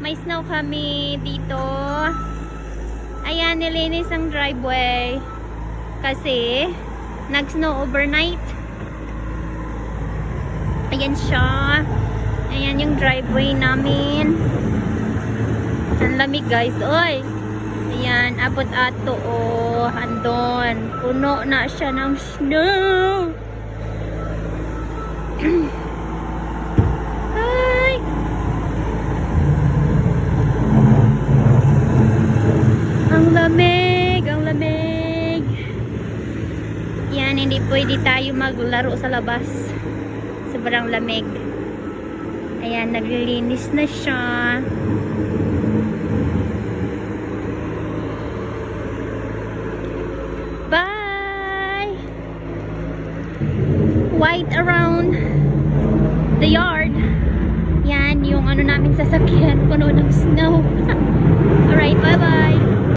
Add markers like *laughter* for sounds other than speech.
may snow kami dito. Ayan, nilinis ang driveway. Kasi, nag-snow overnight. Ayan siya. Ayan yung driveway namin. Ang lamig guys. Oy! Ayan, abot ato o andon. Puno na siya ng snow. Ay! Ang lamig, ang lamig. Yan, hindi pwede tayo maglaro sa labas. Sobrang lamig. Ayan, naglilinis na siya. Bye! White around the yard. Yan, yung ano namin sasakyan, puno ng snow. *laughs*